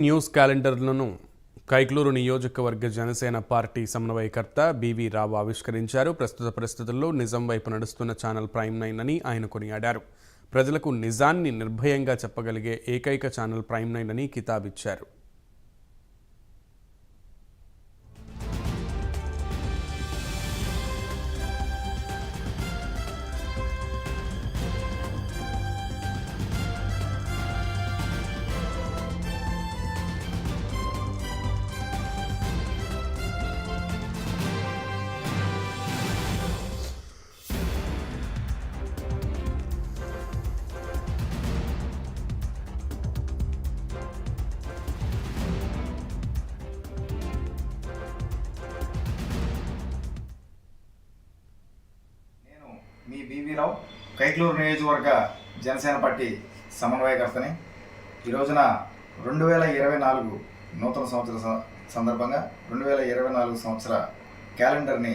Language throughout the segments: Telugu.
న్యూస్ క్యాలెండర్లను కైక్లూరు నియోజకవర్గ జనసేన పార్టీ సమన్వయకర్త బీవీ రావు ఆవిష్కరించారు. ప్రస్తుత పరిస్థితుల్లో నిజం వైపు నడుస్తున్న ఛానల్ ప్రైమ్ నైన్ అని ఆయన కొనియాడారు. ప్రజలకు నిజాన్ని నిర్భయంగా చెప్పగలిగే ఏకైక ఛానల్ ప్రైమ్ నైన్ అని కితాబిచ్చారు. మీ బీవీ రావు కైక్లూరు నియోజకవర్గ జనసేన పార్టీ సమన్వయకర్తని. ఈ రోజున రెండు వేల ఇరవై నాలుగు నూతన సంవత్సర స- సందర్భంగా రెండు వేల ఇరవై నాలుగు సంవత్సర క్యాలెండర్ని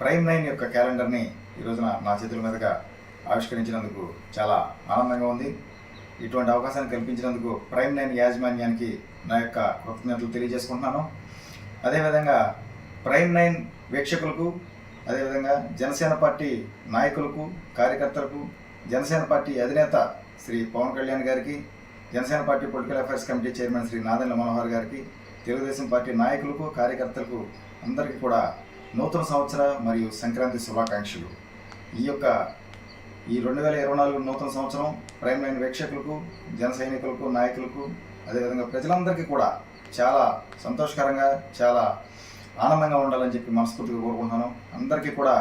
ప్రైమ్ నైన్ యొక్క క్యాలెండర్ని ఈ రోజున నా చేతుల మీదుగా ఆవిష్కరించినందుకు చాలా ఆనందంగా ఉంది. ఇటువంటి అవకాశాన్ని కల్పించినందుకు ప్రైమ్ నైన్ యాజమాన్యానికి నా యొక్క కృతజ్ఞతలు తెలియజేసుకుంటున్నాను. అదేవిధంగా ప్రైమ్ నైన్ వీక్షకులకు అదేవిధంగా జనసేన పార్టీ నాయకులకు కార్యకర్తలకు జనసేన పార్టీ అధినేత శ్రీ పవన్ కళ్యాణ్ గారికి Janasena party political affairs committee chairman Shri Nadendla Manohar గారికి తెలుగుదేశం పార్టీ నాయకులకు కార్యకర్తలకు అందరికీ కూడా నూతన సంవత్సర మరియు సంక్రాంతి శుభాకాంక్షలు. ఈ యొక్క ఈ రెండు వేల ఇరవై నాలుగు నూతన సంవత్సరం ప్రైమ్ లైన్ వీక్షకులకు జన సైనికులకు నాయకులకు అదేవిధంగా ప్రజలందరికీ కూడా చాలా సంతోషకరంగా చాలా ఆనందంగా ఉండాలని చెప్పి మనస్ఫూర్తిగా కోరుకుంటున్నాను. అందరికీ కూడా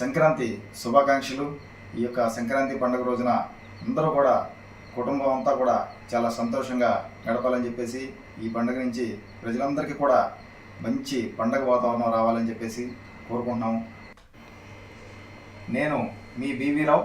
సంక్రాంతి శుభాకాంక్షలు. ఈ యొక్క సంక్రాంతి పండుగ రోజున అందరూ కూడా కుటుంబం అంతా కూడా చాలా సంతోషంగా గడపాలని చెప్పేసి ఈ పండుగ నుంచి ప్రజలందరికీ కూడా మంచి పండగ వాతావరణం రావాలని చెప్పేసి కోరుకుంటున్నాము. నేను మీ బీవీ రావు